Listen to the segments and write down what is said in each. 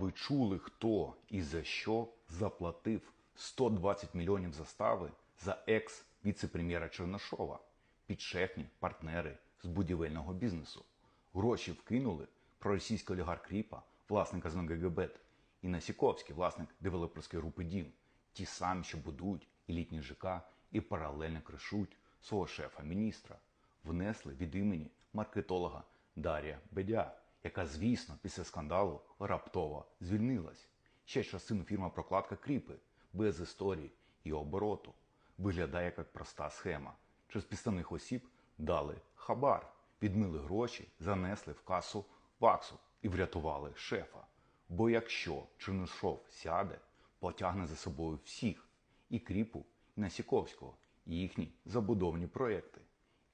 Ви чули, хто і за що заплатив 120 мільйонів застави за екс-віце-прем'єра Чернашова, підшефні партнери з будівельного бізнесу. Гроші вкинули проросійський олігарх Кріпа, власник ГГБЕТ, і Насіковський, власник девелоперської групи Дім. Ті самі, що будують елітні ЖК і паралельно кришують свого шефа-міністра. Внесли від імені маркетолога Дар'я Бедя, яка, звісно, після скандалу раптово звільнилась. Ще частину фірма Прокладка Кріпи без історії і обороту. Виглядає як проста схема. Через підставних осіб дали хабар, відмили гроші, занесли в касу ваксу і врятували шефа. Бо якщо Чернишов сяде, потягне за собою всіх і Кріпу, і Насіковського, і їхні забудовні проекти.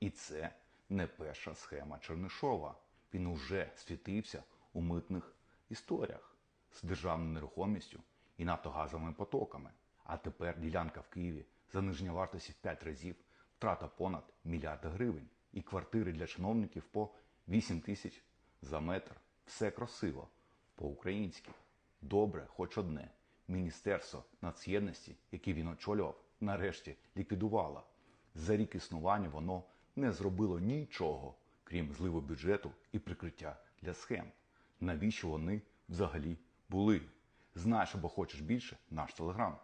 І це не перша схема Чернишова. Він уже світився у митних історіях з державною нерухомістю і нафтогазовими потоками. А тепер ділянка в Києві заниження вартості в 5 разів, втрата понад мільярда гривень і квартири для чиновників по 8 тисяч за метр. Все красиво, по-українськи. Добре, хоч одне. Міністерство нацєдності, яке він очолював, нарешті ліквідувало. За рік існування воно не зробило нічого, крім зливу бюджету і прикриття для схем. Навіщо вони взагалі були? Знаєш або хочеш більше? Наш телеграм.